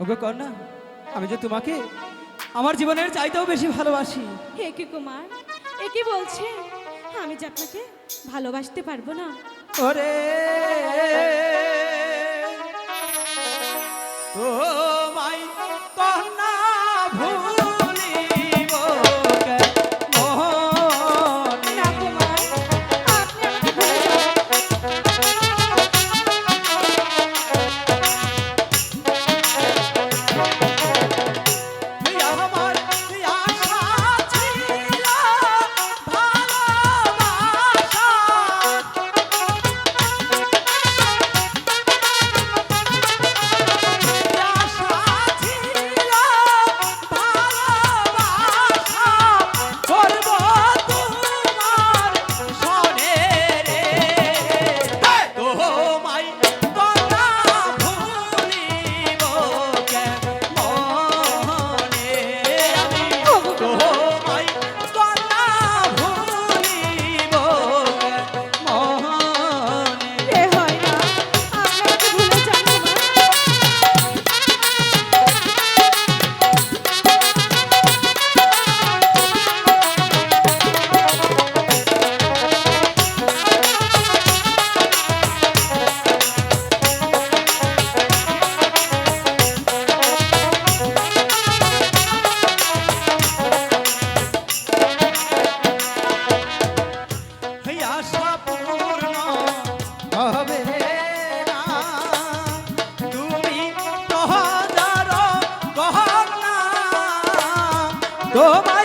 ওগো কন্যা আমি যে তোমাকে আমার জীবনের চাইতেও বেশি ভালোবাসি। হে কি কুমার এ কি বলছে? আমি যে আপনাকে ভালোবাসতে পারব না। ওরে I. Oh.